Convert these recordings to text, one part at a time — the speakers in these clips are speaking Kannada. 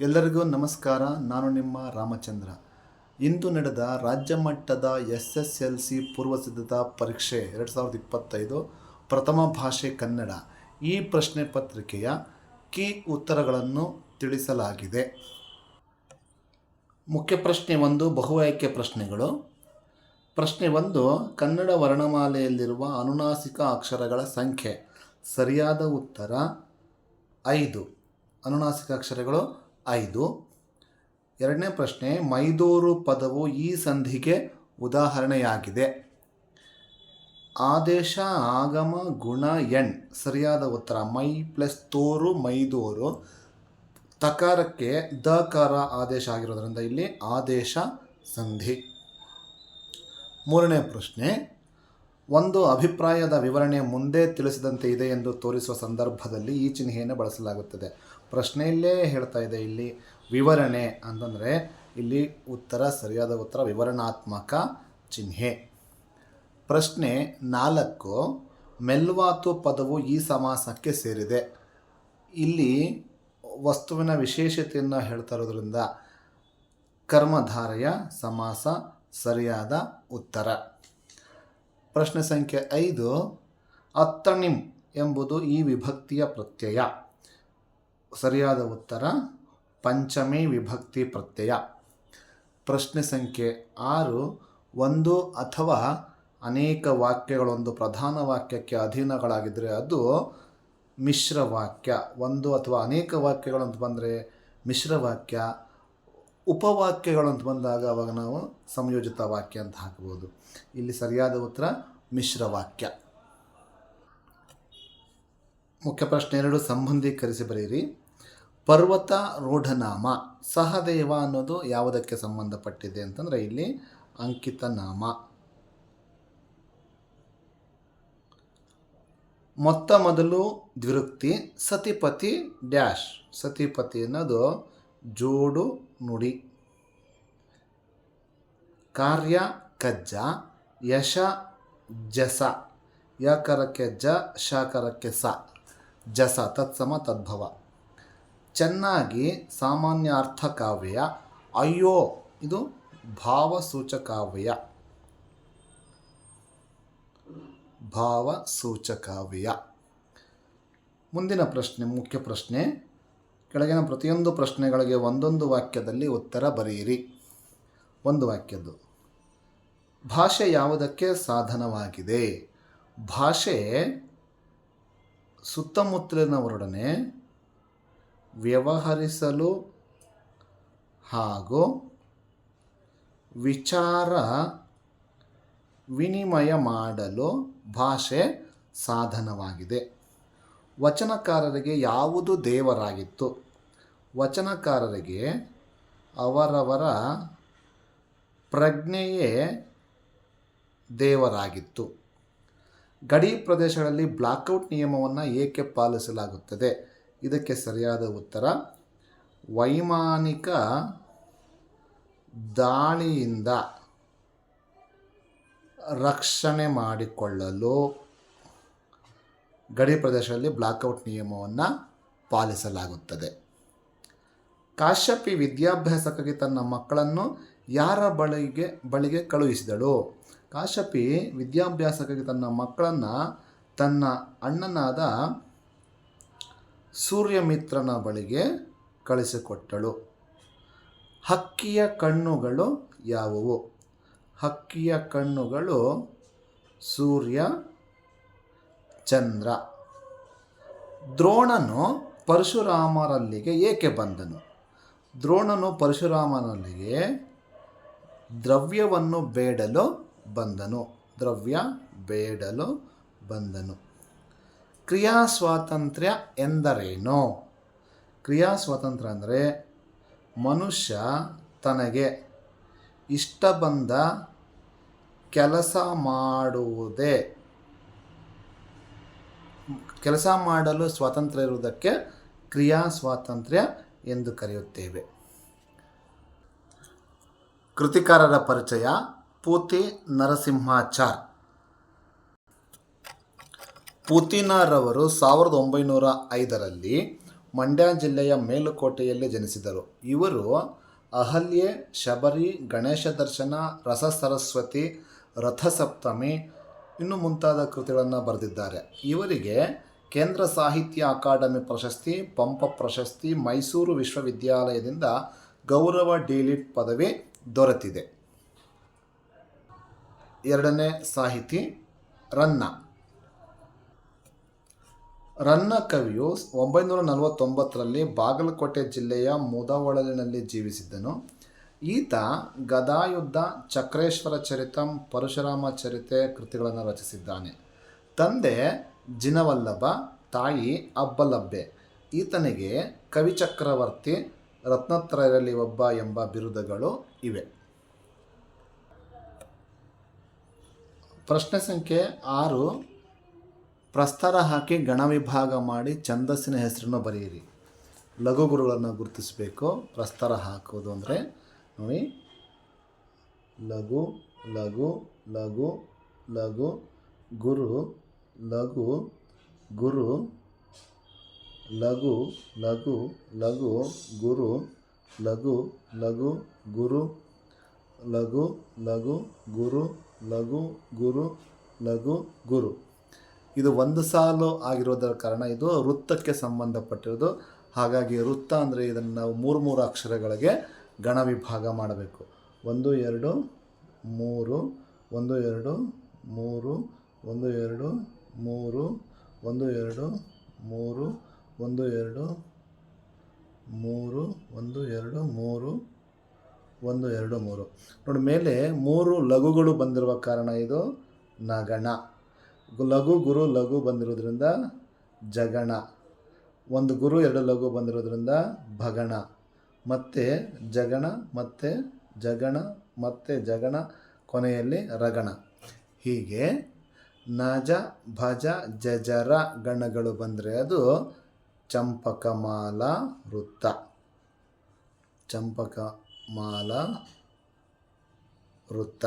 ಎಲ್ಲರಿಗೂ ನಮಸ್ಕಾರ. ನಾನು ನಿಮ್ಮ ರಾಮಚಂದ್ರ. ಇಂದು ನಡೆದ ರಾಜ್ಯ ಮಟ್ಟದ ಎಸ್ ಎಸ್ ಎಲ್ ಸಿ ಪೂರ್ವ ಸಿದ್ಧತಾ ಪರೀಕ್ಷೆ ಎರಡು ಸಾವಿರದ ಇಪ್ಪತ್ತೈದು, ಪ್ರಥಮ ಭಾಷೆ ಕನ್ನಡ. ಈ ಪ್ರಶ್ನೆ ಪತ್ರಿಕೆಯ ಕೀ ಉತ್ತರಗಳನ್ನು ತಿಳಿಸಲಾಗಿದೆ. ಮುಖ್ಯ ಪ್ರಶ್ನೆ ಒಂದು, ಬಹು ಆಯ್ಕೆ ಪ್ರಶ್ನೆಗಳು. ಪ್ರಶ್ನೆ ಒಂದು, ಕನ್ನಡ ವರ್ಣಮಾಲೆಯಲ್ಲಿರುವ ಅನುನಾಸಿಕ ಅಕ್ಷರಗಳ ಸಂಖ್ಯೆ. ಸರಿಯಾದ ಉತ್ತರ ಐದು. ಅನುನಾಸಿಕ ಅಕ್ಷರಗಳು ಐದು. ಎರಡನೇ ಪ್ರಶ್ನೆ, ಮೈದೂರು ಪದವು ಈ ಸಂಧಿಗೆ ಉದಾಹರಣೆಯಾಗಿದೆ. ಆದೇಶ ಆಗಮ ಗುಣ ಎಣ್ ಸರಿಯಾದ ಉತ್ತರ. ಮೈ ಪ್ಲಸ್ ತೋರು, ಮೈದೂರು. ತಕಾರಕ್ಕೆ ದಕಾರ ಆದೇಶ ಆಗಿರೋದ್ರಿಂದ ಇಲ್ಲಿ ಆದೇಶ ಸಂಧಿ. ಮೂರನೇ ಪ್ರಶ್ನೆ ಒಂದು ಅಭಿಪ್ರಾಯದ ವಿವರಣೆ ಮುಂದೆ ತಿಳಿಸಿದಂತೆ ಇದೆ ಎಂದು ತೋರಿಸುವ ಸಂದರ್ಭದಲ್ಲಿ ಈ ಚಿಹ್ನೆಯನ್ನು ಬಳಸಲಾಗುತ್ತದೆ. ಪ್ರಶ್ನೆಯಲ್ಲೇ ಹೇಳ್ತಾ ಇದೆ ಇಲ್ಲಿ ವಿವರಣೆ ಅಂತಂದರೆ ಇಲ್ಲಿ ಉತ್ತರ ಸರಿಯಾದ ಉತ್ತರ ವಿವರಣಾತ್ಮಕ ಚಿಹ್ನೆ. ಪ್ರಶ್ನೆ ನಾಲ್ಕು, ಮೆಲ್ವಾತು ಪದವು ಈ ಸಮಾಸಕ್ಕೆ ಸೇರಿದೆ. ಇಲ್ಲಿ ವಸ್ತುವಿನ ವಿಶೇಷತೆಯನ್ನು ಹೇಳ್ತಾ ಇರೋದ್ರಿಂದ ಕರ್ಮಧಾರೆಯ ಸಮಾಸ ಸರಿಯಾದ ಉತ್ತರ. ಪ್ರಶ್ನೆ ಸಂಖ್ಯೆ ಐದು, ಅತ್ತಣಿಂ ಎಂಬುದು ಈ ವಿಭಕ್ತಿಯ ಪ್ರತ್ಯಯ. ಸರಿಯಾದ ಉತ್ತರ, ಪಂಚಮಿ ವಿಭಕ್ತಿ ಪ್ರತ್ಯಯ. ಪ್ರಶ್ನೆ ಸಂಖ್ಯೆ ಆರು, ಒಂದು ಅಥವಾ ಅನೇಕ ವಾಕ್ಯಗಳೊಂದು ಪ್ರಧಾನ ವಾಕ್ಯಕ್ಕೆ ಅಧೀನಗಳಾಗಿದ್ದರೆ ಅದು ಮಿಶ್ರ ವಾಕ್ಯ. ಒಂದು ಅಥವಾ ಅನೇಕ ವಾಕ್ಯಗಳು ಅಂತ ಬಂದರೆ ಮಿಶ್ರ ವಾಕ್ಯ ಉಪವಾಕ್ಯಗಳು ಅಂತ ಬಂದಾಗ ಅವಾಗ ನಾವು ಸಂಯೋಜಿತ ವಾಕ್ಯ ಅಂತ ಹಾಕ್ಬೋದು ಇಲ್ಲಿ ಸರಿಯಾದ ಉತ್ತರ ಮಿಶ್ರ ವಾಕ್ಯ. ಮುಖ್ಯ ಪ್ರಶ್ನೆ ಎರಡು ಸಂಬಂಧೀಕರಿಸಿ ಬರೀರಿ ಪರ್ವತ ರೂಢನಾಮ, ಸಹದೇವ ಅನ್ನೋದು ಯಾವುದಕ್ಕೆ ಸಂಬಂಧಪಟ್ಟಿದೆ ಅಂತಂದರೆ ಇಲ್ಲಿ ಅಂಕಿತ ನಾಮ. ಮೊತ್ತ ಮೊದಲು ದ್ವಿರುಕ್ತಿ, ಸತಿಪತಿ ಡ್ಯಾಶ್. ಸತಿಪತಿ ಅನ್ನೋದು ಜೋಡು ನುಡಿ. ಕಾರ್ಯ ಕಜ್ಜ, ಯಶ ಜಸ, ಯಕರಕ್ಕೆ ಜ, ಶಕರಕ್ಕೆ ಸ. ಜಸ ತತ್ಸಮ ತದ್ಭವ. ಚೆನ್ನಾಗಿ ಸಾಮಾನ್ಯ ಅರ್ಥ ಕಾವ್ಯ. ಅಯ್ಯೋ, ಇದು ಭಾವಸೂಚಕಾವ್ಯ. ಭಾವಸೂಚಕಾವ್ಯ. ಮುಂದಿನ ಪ್ರಶ್ನೆ, ಮುಖ್ಯ ಪ್ರಶ್ನೆ. ಕೆಳಗಿನ ಪ್ರತಿಯೊಂದು ಪ್ರಶ್ನೆಗಳಿಗೆ ಒಂದೊಂದು ವಾಕ್ಯದಲ್ಲಿ ಉತ್ತರ ಬರೆಯಿರಿ. ಒಂದು ವಾಕ್ಯದ್ದು. ಭಾಷೆ ಯಾವುದಕ್ಕೆ ಸಾಧನವಾಗಿದೆ? ಭಾಷೆ ಸುತ್ತಮುತ್ತಲಿನವರೊಡನೆ ವ್ಯವಹರಿಸಲು ಹಾಗೂ ವಿಚಾರ ವಿನಿಮಯ ಮಾಡಲು ಭಾಷೆ ಸಾಧನವಾಗಿದೆ. ವಚನಕಾರರಿಗೆ ಯಾವುದು ದೇವರಾಗಿತ್ತು? ವಚನಕಾರರಿಗೆ ಅವರವರ ಪ್ರಜ್ಞೆಯೇ ದೇವರಾಗಿತ್ತು. ಗಡಿ ಪ್ರದೇಶಗಳಲ್ಲಿ ಬ್ಲಾಕ್ಔಟ್ ನಿಯಮವನ್ನು ಏಕೆ ಪಾಲಿಸಲಾಗುತ್ತದೆ? ಇದಕ್ಕೆ ಸರಿಯಾದ ಉತ್ತರ, ವೈಮಾನಿಕ ದಾಳಿಯಿಂದ ರಕ್ಷಣೆ ಮಾಡಿಕೊಳ್ಳಲು ಗಡಿ ಪ್ರದೇಶದಲ್ಲಿ ಬ್ಲಾಕ್ಔಟ್ ನಿಯಮವನ್ನು ಪಾಲಿಸಲಾಗುತ್ತದೆ. ಕಾಶ್ಯಪಿ ವಿದ್ಯಾಭ್ಯಾಸಕ್ಕಾಗಿ ತನ್ನ ಮಕ್ಕಳನ್ನು ಯಾರ ಬಳಿಗೆ ಬಳಿಗೆ ಕಳುಹಿಸಿದಳು? ಕಾಶ್ಯಪಿ ವಿದ್ಯಾಭ್ಯಾಸಕ್ಕಾಗಿ ತನ್ನ ಮಕ್ಕಳನ್ನು ತನ್ನ ಅಣ್ಣನಾದ ಸೂರ್ಯಮಿತ್ರನ ಬಳಿಗೆ ಕಳಿಸಿಕೊಟ್ಟಳು. ಹಕ್ಕಿಯ ಕಣ್ಣುಗಳು ಯಾವುವು? ಹಕ್ಕಿಯ ಕಣ್ಣುಗಳು ಸೂರ್ಯ ಚಂದ್ರ. ದ್ರೋಣನು ಪರಶುರಾಮರಲ್ಲಿಗೆ ಏಕೆ ಬಂದನು? ದ್ರೋಣನು ಪರಶುರಾಮನಲ್ಲಿಗೆ ದ್ರವ್ಯವನ್ನು ಬೇಡಲು ಬಂದನು. ದ್ರವ್ಯ ಬೇಡಲು ಬಂದನು. ಕ್ರಿಯಾ ಸ್ವಾತಂತ್ರ್ಯ ಎಂದರೇನು? ಕ್ರಿಯಾ ಸ್ವಾತಂತ್ರ್ಯ ಅಂದರೆ ಮನುಷ್ಯ ತನಗೆ ಇಷ್ಟ ಬಂದ ಕೆಲಸ ಮಾಡುವುದೇ. ಕೆಲಸ ಮಾಡಲು ಸ್ವಾತಂತ್ರ್ಯ ಇರುವುದಕ್ಕೆ ಕ್ರಿಯಾ ಸ್ವಾತಂತ್ರ್ಯ ಎಂದು ಕರೆಯುತ್ತೇವೆ. ಕೃತಿಕಾರರ ಪರಿಚಯ, ಪೂತಿ ನರಸಿಂಹಾಚಾರ್. ಪೂತಿನಾರವರು ಸಾವಿರದ ಒಂಬೈನೂರ ಐದರಲ್ಲಿ ಮಂಡ್ಯ ಜಿಲ್ಲೆಯ ಮೇಲುಕೋಟೆಯಲ್ಲಿ ಜನಿಸಿದರು. ಇವರು ಅಹಲ್ಯೆ, ಶಬರಿ, ಗಣೇಶ ದರ್ಶನ, ರಸ ಸರಸ್ವತಿ, ರಥಸಪ್ತಮಿ ಇನ್ನು ಮುಂತಾದ ಕೃತಿಗಳನ್ನು ಬರೆದಿದ್ದಾರೆ. ಇವರಿಗೆ ಕೇಂದ್ರ ಸಾಹಿತ್ಯ ಅಕಾಡೆಮಿ ಪ್ರಶಸ್ತಿ, ಪಂಪ ಪ್ರಶಸ್ತಿ, ಮೈಸೂರು ವಿಶ್ವವಿದ್ಯಾಲಯದಿಂದ ಗೌರವ ಡಿಲಿಟ್ ಪದವಿ ದೊರೆತಿದೆ. ಎರಡನೇ ಸಾಹಿತಿ ರನ್ನ. ರನ್ನ ಕವಿಯು ಒಂಬೈನೂರ ನಲವತ್ತೊಂಬತ್ತರಲ್ಲಿ ಬಾಗಲಕೋಟೆ ಜಿಲ್ಲೆಯ ಮುದವಳಲಿನಲ್ಲಿ ಜೀವಿಸಿದ್ದನು. ಈತ ಗದಾಯುದ್ಧ ಚಕ್ರೇಶ್ವರ ಚರಿತಂ ಪರಶುರಾಮ ಚರಿತೆ ಕೃತಿಗಳನ್ನು ರಚಿಸಿದ್ದಾನೆ. ತಂದೆ ಜಿನವಲ್ಲಭ, ತಾಯಿ ಅಬ್ಬಲಬ್ಬೆ. ಈತನಿಗೆ ಕವಿಚಕ್ರವರ್ತಿ ರತ್ನತ್ರಯರಲ್ಲಿ ಒಬ್ಬ ಎಂಬ ಬಿರುದುಗಳು ಇವೆ. ಪ್ರಶ್ನೆ ಸಂಖ್ಯೆ ಆರು ಪ್ರಸ್ತಾರ ಹಾಕಿ ಗಣ ವಿಭಾಗ ಮಾಡಿ ಛಂದಸ್ಸಿನ ಹೆಸರನ್ನು ಬರೆಯಿರಿ. ಲಘು ಗುರುಗಳನ್ನು ಗುರುತಿಸಬೇಕು. ಪ್ರಸ್ತಾರ ಹಾಕೋದು ಅಂದರೆ ನೋಡಿ. ಲಘು ಲಘು ಲಘು ಲಘು, ಗುರು ಲಘು ಗುರು, ಲಘು ಲಘು ಲಘು, ಗುರು, ಲಘು ಲಘು, ಗುರು, ಲಘು ಲಘು, ಗುರು ಲಘು ಗುರು ಲಘು, ಗುರು. ಇದು ಒಂದು ಸಾಲು ಆಗಿರೋದರ ಕಾರಣ ಇದು ವೃತ್ತಕ್ಕೆ ಸಂಬಂಧಪಟ್ಟಿರೋದು. ಹಾಗಾಗಿ ವೃತ್ತ ಅಂದರೆ ಇದನ್ನು ನಾವು ಮೂರು ಮೂರು ಅಕ್ಷರಗಳಿಗೆ ಗಣ ವಿಭಾಗ ಮಾಡಬೇಕು. ಒಂದು, ಎರಡು, ಮೂರು, ಒಂದು, ಎರಡು, ಮೂರು, ಒಂದು, ಎರಡು, ಮೂರು, ಒಂದು, ಎರಡು, ಮೂರು, ಒಂದು, ಎರಡು, ಮೂರು, ಒಂದು, ಎರಡು, ಮೂರು, ಒಂದು, ಎರಡು, ಮೂರು. ನೋಡಿ, ಮೇಲೆ ಮೂರು ಲಘುಗಳು ಬಂದಿರುವ ಕಾರಣ ಇದು ನಗಣ. ಲಘು ಗುರು, ಲಘು ಬಂದಿರೋದ್ರಿಂದ ಜಗಣ. ಒಂದು ಗುರು, ಎರಡು ಲಘು ಬಂದಿರೋದ್ರಿಂದ ಭಗಣ. ಮತ್ತು ಜಗಣ, ಮತ್ತೆ ಜಗಣ ಮತ್ತೆ ಜಗಣ ಕೊನೆಯಲ್ಲಿ ರಗಣ. ಹೀಗೆ ನಜ, ಭಜ, ಜಜರ ಗಣಗಳು ಬಂದರೆ ಅದು ಚಂಪಕಮಾಲ, ವೃತ್ತ. ಚಂಪಕಮಾಲ, ವೃತ್ತ.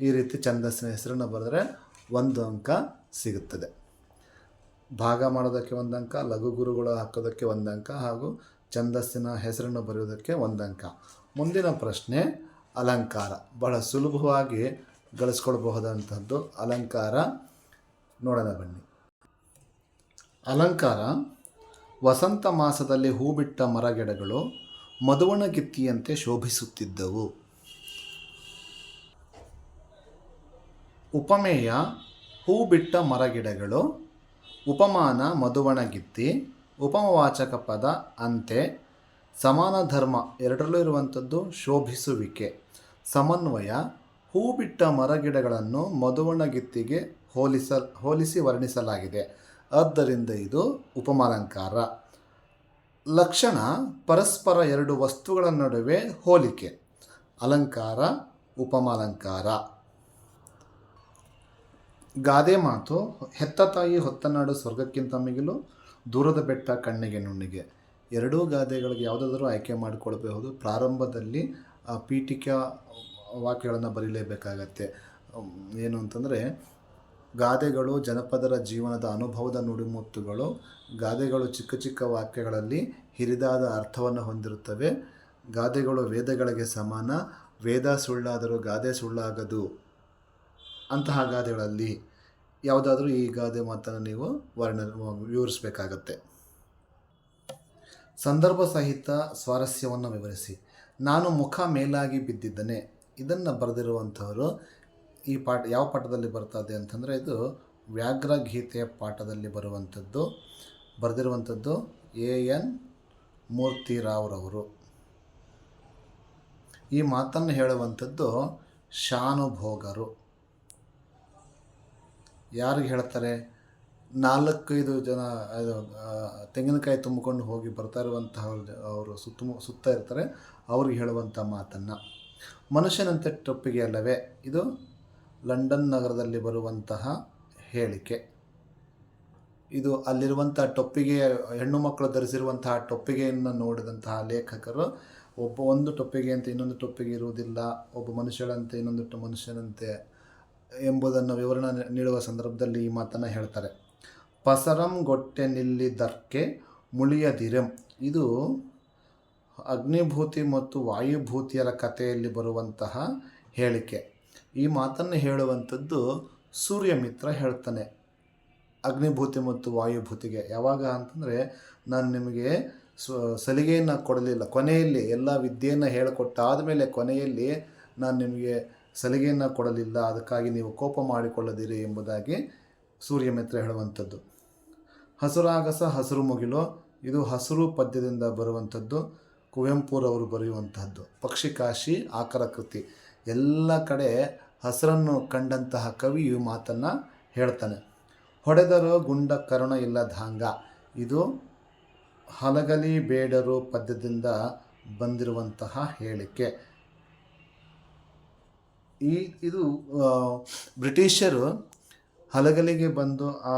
ಈ ರೀತಿ ಛಂದಸ್ಸಿನ ಹೆಸರನ್ನು ಬರೆದರೆ ಒಂದು ಅಂಕ ಸಿಗುತ್ತದೆ. ಭಾಗ ಮಾಡೋದಕ್ಕೆ ಒಂದು ಅಂಕ, ಲಘು ಗುರುಗಳು ಹಾಕೋದಕ್ಕೆ ಒಂದು ಅಂಕ ಹಾಗೂ ಛಂದಸ್ಸಿನ ಹೆಸರನ್ನು ಬರೆಯುವುದಕ್ಕೆ ಒಂದಂಕ. ಮುಂದಿನ ಪ್ರಶ್ನೆ, ಅಲಂಕಾರ. ಬಹಳ ಸುಲಭವಾಗಿ ಗಳಿಸ್ಕೊಳ್ಬಹುದಂಥದ್ದು ಅಲಂಕಾರ. ನೋಡೋಣ ಬನ್ನಿ. ಅಲಂಕಾರ, ವಸಂತ ಮಾಸದಲ್ಲಿ ಹೂ ಬಿಟ್ಟ ಮರಗಿಡಗಳು ಮಧುವಣಗಿತ್ತಿಯಂತೆ ಶೋಭಿಸುತ್ತಿದ್ದವು. ಉಪಮೇಯ ಹೂ ಬಿಟ್ಟ ಮರಗಿಡಗಳು, ಉಪಮಾನ ಮಧುವಣಗಿತ್ತಿ ಉಪಮವಾಚಕ ಪದ ಅಂತೆ, ಸಮಾನ ಧರ್ಮ ಎರಡರಲ್ಲೂ ಇರುವಂಥದ್ದು ಶೋಭಿಸುವಿಕೆ. ಸಮನ್ವಯ ಹೂ ಬಿಟ್ಟ ಮರಗಿಡಗಳನ್ನು ಮಧುವಣಗಿತ್ತಿಗೆ ಹೋಲಿಸ ಹೋಲಿಸಿ ವರ್ಣಿಸಲಾಗಿದೆ. ಆದ್ದರಿಂದ ಇದು ಉಪಮಾಲಂಕಾರ. ಲಕ್ಷಣ, ಪರಸ್ಪರ ಎರಡು ವಸ್ತುಗಳ ನಡುವೆ ಹೋಲಿಕೆ. ಅಲಂಕಾರ, ಉಪಮಾಲಂಕಾರ. ಗಾದೆ ಮಾತು, ಹೆತ್ತ ತಾಯಿ ಹೊತ್ತನಾಡು ಸ್ವರ್ಗಕ್ಕಿಂತ ಮಿಗಿಲು ದೂರದ ಬೆಟ್ಟ ಕಣ್ಣಿಗೆ ನುಣ್ಣಿಗೆ. ಎರಡೂ ಗಾದೆಗಳಿಗೆ ಯಾವುದಾದರೂ ಆಯ್ಕೆ ಮಾಡಿಕೊಳ್ಬಹುದು ಪ್ರಾರಂಭದಲ್ಲಿ ಆ ಪೀಠಿಕಾ ವಾಕ್ಯಗಳನ್ನು ಬರೀಲೇಬೇಕಾಗತ್ತೆ. ಏನು ಅಂತಂದರೆ, ಗಾದೆಗಳು ಜನಪದರ ಜೀವನದ ಅನುಭವದ ನುಡಿಮುತ್ತುಗಳು, ಗಾದೆಗಳು ಚಿಕ್ಕ ಚಿಕ್ಕ ವಾಕ್ಯಗಳಲ್ಲಿ ಹಿರಿದಾದ ಅರ್ಥವನ್ನು ಹೊಂದಿರುತ್ತವೆ. ಗಾದೆಗಳು ವೇದಗಳಿಗೆ ಸಮಾನ. ವೇದ ಸುಳ್ಳಾದರೂ ಗಾದೆ ಸುಳ್ಳಾಗದು. ಅಂತಹ ಗಾದೆಗಳಲ್ಲಿ ಯಾವುದಾದ್ರೂ ಈ ಗಾದೆ ಮಾತನ್ನು ನೀವು ವರ್ಣ ವಿವರಿಸಬೇಕಾಗತ್ತೆ. ಸಂದರ್ಭ ಸಹಿತ ಸ್ವಾರಸ್ಯವನ್ನು ವಿವರಿಸಿ. ನಾನು ಮುಖ ಮೇಲಾಗಿ ಬಿದ್ದಿದ್ದೇನೆ. ಇದನ್ನು ಬರೆದಿರುವಂಥವರು ಈ ಪಾಠ, ಯಾವ ಪಾಠದಲ್ಲಿ ಬರ್ತದೆ ಅಂತಂದರೆ ಇದು ವ್ಯಾಘ್ರ ಗೀತೆಯ ಪಾಠದಲ್ಲಿ ಬರುವಂಥದ್ದು. ಬರೆದಿರುವಂಥದ್ದು ಎ ಎನ್ ಮೂರ್ತಿರಾವ್ರವರು. ಈ ಮಾತನ್ನು ಹೇಳುವಂಥದ್ದು ಶಾನುಭೋಗರು. ಯಾರಿಗೆ ಹೇಳ್ತಾರೆ? ನಾಲ್ಕೈದು ಜನ ಇದು, ತೆಂಗಿನಕಾಯಿ ತುಂಬಿಕೊಂಡು ಹೋಗಿ ಬರ್ತಾ ಇರುವಂತಹ ಅವರು ಸುತ್ತ ಸುತ್ತ ಇರ್ತಾರೆ. ಅವ್ರಿಗೆ ಹೇಳುವಂಥ ಮಾತನ್ನು. ಮನುಷ್ಯನಂತೆ ಟೊಪ್ಪಿಗೆ ಅಲ್ಲವೇ? ಇದು ಲಂಡನ್ ನಗರದಲ್ಲಿ ಬರುವಂತಹ ಹೇಳಿಕೆ. ಇದು ಅಲ್ಲಿರುವಂಥ ಟೊಪ್ಪಿಗೆ ಹೆಣ್ಣು ಮಕ್ಕಳು ಧರಿಸಿರುವಂತಹ ಟೊಪ್ಪಿಗೆಯನ್ನು ನೋಡಿದಂತಹ ಲೇಖಕರು ಒಬ್ಬ ಒಂದು ಟೊಪ್ಪಿಗೆ ಅಂತ ಇನ್ನೊಂದು ಟೊಪ್ಪಿಗೆ ಇರುವುದಿಲ್ಲ ಒಬ್ಬ ಮನುಷ್ಯಳಂತೆ ಇನ್ನೊಂದು ಮನುಷ್ಯನಂತೆ ಎಂಬುದನ್ನು ವಿವರಣೆ ನೀಡುವ ಸಂದರ್ಭದಲ್ಲಿ ಈ ಮಾತನ್ನು ಹೇಳ್ತಾರೆ. ಪಸರಂ ಗೊಟ್ಟೆ ನಿಲ್ಲಿದ್ದಕ್ಕೆ ಮುಳಿಯದಿರಂ ಇದು ಅಗ್ನಿಭೂತಿ ಮತ್ತು ವಾಯುಭೂತಿಯರ ಕಥೆಯಲ್ಲಿ ಬರುವಂತಹ ಹೇಳಿಕೆ. ಈ ಮಾತನ್ನು ಹೇಳುವಂಥದ್ದು ಸೂರ್ಯಮಿತ್ರ ಹೇಳ್ತಾನೆ. ಅಗ್ನಿಭೂತಿ ಮತ್ತು ವಾಯುಭೂತಿಗೆ. ಯಾವಾಗ ಅಂತಂದರೆ, ನಾನು ನಿಮಗೆ ಸ್ವ, ಸಲಿಗೆಯನ್ನು ಕೊಡಲಿಲ್ಲ. ಕೊನೆಯಲ್ಲಿ, ಎಲ್ಲ ವಿದ್ಯೆಯನ್ನು ಹೇಳಿಕೊಟ್ಟಾದ ಮೇಲೆ ಕೊನೆಯಲ್ಲಿ ನಾನು ನಿಮಗೆ ಸಲಿಗೆಯನ್ನು ಕೊಡಲಿಲ್ಲ, ಅದಕ್ಕಾಗಿ ನೀವು ಕೋಪ ಮಾಡಿಕೊಳ್ಳದಿರಿ ಎಂಬುದಾಗಿ ಸೂರ್ಯಮಿತ್ರ ಹೇಳುವಂಥದ್ದು. ಹಸುರಾಗಸ ಹಸಿರು ಮುಗಿಲು, ಇದು ಹಸಿರು ಪದ್ಯದಿಂದ ಬರುವಂಥದ್ದು, ಕುವೆಂಪುರವರು ಬರೆಯುವಂತಹದ್ದು ಪಕ್ಷಿಕಾಶಿ ಆಕರ ಕೃತಿ. ಎಲ್ಲ ಕಡೆ ಹಸರನ್ನು ಕಂಡಂತಹ ಕವಿ ಈ ಮಾತನ್ನು ಹೇಳ್ತಾನೆ. ಹೊಡೆದರು ಗುಂಡ ಕರುಣ ಇಲ್ಲದಾಂಗ ಇದು ಹಲಗಲಿ ಬೇಡರು ಪದ್ಯದಿಂದ ಬಂದಿರುವಂತಹ ಹೇಳಿಕೆ. ಈ ಇದು ಬ್ರಿಟಿಷರು ಹಲಗಲಿಗೆ ಬಂದು, ಆ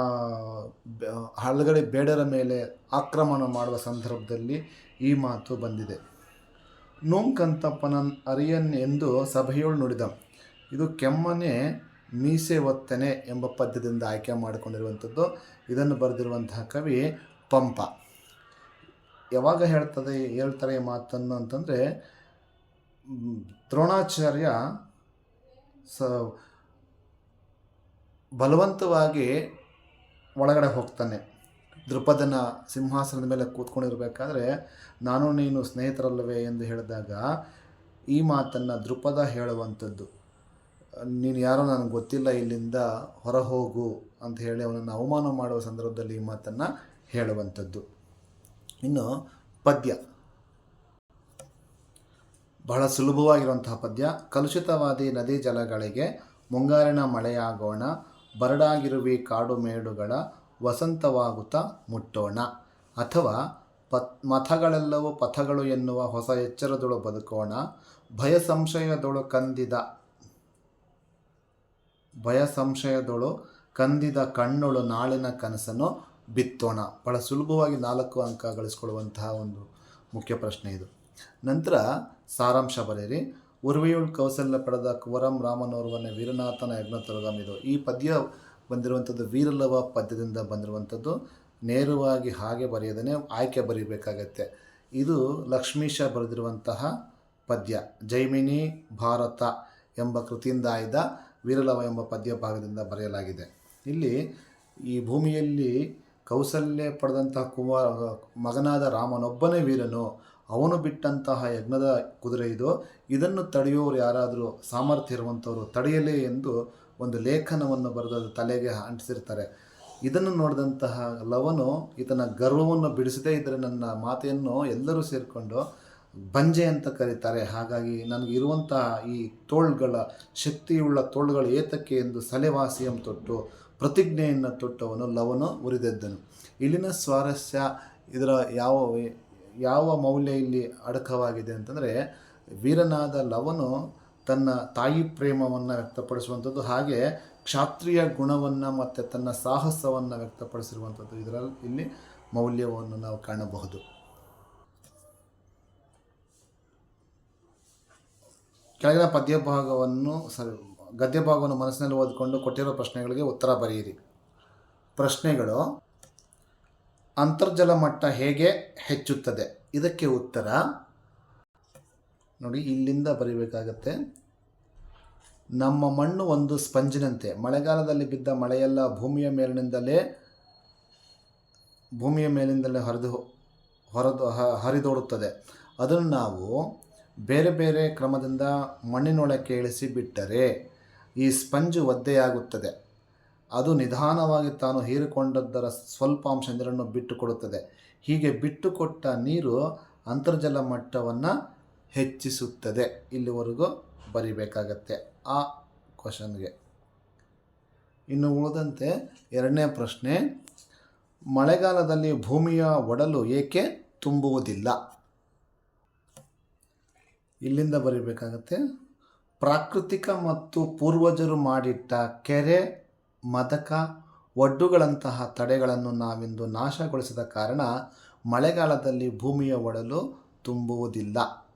ಹಲಗಲಿ ಬೇಡರ ಮೇಲೆ ಆಕ್ರಮಣ ಮಾಡುವ ಸಂದರ್ಭದಲ್ಲಿ ಈ ಮಾತು ಬಂದಿದೆ. ನೋಂಕಂತಪ್ಪನ ಅರಿಯನ್ ಎಂದು ಸಭೆಯೋಳು ನುಡಿದ. ಇದು ಕೆಮ್ಮನೆ ಮೀಸೆ ಒತ್ತನೆ ಎಂಬ ಪದ್ಯದಿಂದ ಆಯ್ಕೆ ಮಾಡಿಕೊಂಡಿರುವಂಥದ್ದು. ಇದನ್ನು ಬರೆದಿರುವಂತಹ ಕವಿ ಪಂಪ. ಯಾವಾಗ ಹೇಳ್ತದೆ, ಹೇಳ್ತಾರೆ ಈ ಮಾತನ್ನು ಅಂತಂದರೆ, ದ್ರೋಣಾಚಾರ್ಯ ಸ ಬಲವಂತವಾಗಿ ಒಳಗಡೆ ಹೋಗ್ತಾನೆ. ದೃಪದನ ಸಿಂಹಾಸನದ ಮೇಲೆ ಕೂತ್ಕೊಂಡಿರಬೇಕಾದ್ರೆ, ನಾನು ನೀನು ಸ್ನೇಹಿತರಲ್ಲವೇ? ಎಂದು ಹೇಳಿದಾಗ, ಈ ಮಾತನ್ನು ದೃಪದ ಹೇಳುವಂಥದ್ದು. ನೀನು ಯಾರೋ ನನಗೆ ಗೊತ್ತಿಲ್ಲ, ಇಲ್ಲಿಂದ ಹೊರ ಹೋಗು ಅಂತ ಹೇಳಿ ಅವನನ್ನು ಅವಮಾನ ಮಾಡುವ ಸಂದರ್ಭದಲ್ಲಿ ಈ ಮಾತನ್ನು ಹೇಳುವಂಥದ್ದು. ಇನ್ನು ಪದ್ಯ. ಬಹಳ ಸುಲಭವಾಗಿರುವಂತಹ ಪದ್ಯ. ಕಲುಷಿತವಾದಿ ನದಿ ಜಲಗಳಿಗೆ ಮುಂಗಾರಿನ ಮಳೆಯಾಗೋಣ, ಬರಡಾಗಿರುವಿ ಕಾಡು ಮೇಡುಗಳ ವಸಂತವಾಗುತ್ತ ಮುಟ್ಟೋಣ. ಅಥವಾ ಪತ್, ಮಥಗಳೆಲ್ಲವೂ ಪಥಗಳು ಎನ್ನುವ ಹೊಸ ಎಚ್ಚರದೊಳು ಬದುಕೋಣ. ಭಯ ಸಂಶಯದೊಳು ಕಂದಿದ ಭಯ ಸಂಶಯದೊಳು ಕಂದಿದ ಕಣ್ಣೊಳು ನಾಳಿನ ಕನಸನ್ನು ಬಿತ್ತೋಣ. ಬಹಳ ಸುಲಭವಾಗಿ ನಾಲ್ಕು ಅಂಕ ಗಳಿಸ್ಕೊಳ್ಳುವಂತಹ ಒಂದು ಮುಖ್ಯ ಪ್ರಶ್ನೆ ಇದು. ನಂತರ ಸಾರಾಂಶ ಬರೆಯಿರಿ. ಉರ್ವೆಯುಳ್ ಕೌಸಲ್ಯ ಪಡೆದ ಕುವರಂ ರಾಮನೋರ್ವನ ವೀರನಾಥನ ಯಜ್ಞತರಗಂ ಇದು ಈ ಪದ್ಯ ಬಂದಿರುವಂಥದ್ದು ವೀರಲವ ಪದ್ಯದಿಂದ ಬಂದಿರುವಂಥದ್ದು. ನೇರವಾಗಿ ಹಾಗೆ ಬರೆಯದೇ ಆಯ್ಕೆ ಬರೀಬೇಕಾಗತ್ತೆ. ಇದು ಲಕ್ಷ್ಮೀಶ ಬರೆದಿರುವಂತಹ ಪದ್ಯ. ಜೈಮಿನಿ ಭಾರತ ಎಂಬ ಕೃತಿಯಿಂದ ಆಯ್ದ ವೀರಲವ ಎಂಬ ಪದ್ಯ ಭಾಗದಿಂದ ಬರೆಯಲಾಗಿದೆ. ಇಲ್ಲಿ ಈ ಭೂಮಿಯಲ್ಲಿ ಕೌಸಲ್ಯ ಪಡೆದಂತಹ ಕುಮಾರ, ಮಗನಾದ ರಾಮನೊಬ್ಬನೇ ವೀರನು. ಅವನು ಬಿಟ್ಟಂತಹ ಯಜ್ಞದ ಕುದುರೆ ಇದು. ಇದನ್ನು ತಡೆಯೋರು ಯಾರಾದರೂ ಸಾಮರ್ಥ್ಯ ಇರುವಂಥವರು ತಡೆಯಲೇ ಎಂದು ಒಂದು ಲೇಖನವನ್ನು ಬರೆದು ತಲೆಗೆ ಅಂಟಿಸಿರ್ತಾರೆ. ಇದನ್ನು ನೋಡಿದಂತಹ ಲವನು ಈತನ ಗರ್ವವನ್ನು ಬಿಡಿಸದೇ ಇದ್ದರೆ ನನ್ನ ಮಾತೆಯನ್ನು ಎಲ್ಲರೂ ಸೇರಿಕೊಂಡು ಬಂಜೆ ಅಂತ ಕರೀತಾರೆ. ಹಾಗಾಗಿ ನನಗಿರುವಂತಹ ಈ ತೋಳ್ಗಳ, ಶಕ್ತಿಯುಳ್ಳ ತೋಳುಗಳು ಏತಕ್ಕೆ ಎಂದು ಸಲೆವಾಸಿಯಂ ತೊಟ್ಟು, ಪ್ರತಿಜ್ಞೆಯನ್ನು ತೊಟ್ಟವನು ಲವನು, ಉರಿದೆದ್ದನು. ಇಲ್ಲಿನ ಸ್ವಾರಸ್ಯ ಇದರ ಯಾವ ಯಾವ ಮೌಲ್ಯ ಇಲ್ಲಿ ಅಡಕವಾಗಿದೆ ಅಂತಂದರೆ ವೀರನಾದ ಲವನು ತನ್ನ ತಾಯಿ ಪ್ರೇಮವನ್ನು ವ್ಯಕ್ತಪಡಿಸುವಂಥದ್ದು ಹಾಗೆ ಕ್ಷಾತ್ರಿಯ ಗುಣವನ್ನು ಮತ್ತು ತನ್ನ ಸಾಹಸವನ್ನು ವ್ಯಕ್ತಪಡಿಸಿರುವಂಥದ್ದು ಇದರಲ್ಲಿ ಇಲ್ಲಿ ಮೌಲ್ಯವನ್ನು ನಾವು ಕಾಣಬಹುದು. ಕೆಳಗಿನ ಪದ್ಯ ಭಾಗವನ್ನು ಸರಿ ಗದ್ಯ ಭಾಗವನ್ನು ಮನಸ್ಸಿನಲ್ಲಿ ಓದಿಕೊಂಡು ಕೊಟ್ಟಿರೋ ಪ್ರಶ್ನೆಗಳಿಗೆ ಉತ್ತರ ಬರೆಯಿರಿ. ಪ್ರಶ್ನೆಗಳು ಅಂತರ್ಜಲ ಮಟ್ಟ ಹೇಗೆ ಹೆಚ್ಚುತ್ತದೆ? ಇದಕ್ಕೆ ಉತ್ತರ ನೋಡಿ, ಇಲ್ಲಿಂದ ಬರೀಬೇಕಾಗತ್ತೆ. ನಮ್ಮ ಮಣ್ಣು ಒಂದು ಸ್ಪಂಜಿನಂತೆ. ಮಳೆಗಾಲದಲ್ಲಿ ಬಿದ್ದ ಮಳೆಯೆಲ್ಲ ಭೂಮಿಯ ಮೇಲಿನಿಂದಲೇ, ಭೂಮಿಯ ಮೇಲಿಂದಲೇ ಹರಿದು ಹೊರದು ಹರಿದೋಡುತ್ತದೆ. ಅದನ್ನು ನಾವು ಬೇರೆ ಬೇರೆ ಕ್ರಮದಿಂದ ಮಣ್ಣಿನೊಳಕ್ಕೆ ಇಳಿಸಿ ಬಿಟ್ಟರೆ ಈ ಸ್ಪಂಜು ಒದ್ದೆಯಾಗುತ್ತದೆ. ಅದು ನಿಧಾನವಾಗಿ ತಾನು ಹೀರಿಕೊಂಡದ್ದರ ಸ್ವಲ್ಪ ಅಂಶ ನೀರನ್ನು ಬಿಟ್ಟುಕೊಡುತ್ತದೆ. ಹೀಗೆ ಬಿಟ್ಟುಕೊಟ್ಟ ನೀರು ಅಂತರ್ಜಲ ಮಟ್ಟವನ್ನು ಹೆಚ್ಚಿಸುತ್ತದೆ. ಇಲ್ಲಿವರೆಗೂ ಬರಿಬೇಕಾಗತ್ತೆ. ಆ ಕ್ವಶನ್ಗೆ. ಇನ್ನು ಉಳಿದಂತೆ ಎರಡನೇ ಪ್ರಶ್ನೆ, ಮಳೆಗಾಲದಲ್ಲಿ ಭೂಮಿಯ ಒಡಲು ಏಕೆ ತುಂಬುವುದಿಲ್ಲ? ಇಲ್ಲಿಂದ ಬರೀಬೇಕಾಗತ್ತೆ. ಪ್ರಾಕೃತಿಕ ಮತ್ತು ಪೂರ್ವಜರು ಮಾಡಿಟ್ಟ ಕೆರೆ ಮದಕ ಒಡ್ಡುಗಳಂತಹ ತಡೆಗಳನ್ನು ನಾವಿಂದು ನಾಶಗೊಳಿಸಿದ ಕಾರಣ ಮಳೆಗಾಲದಲ್ಲಿ ಭೂಮಿಯ ಒಡಲು ತುಂಬುವುದಿಲ್ಲ.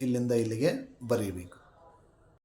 ಇಲ್ಲಿಂದ ಇಲ್ಲಿಗೆ ಬರೀಬೇಕು.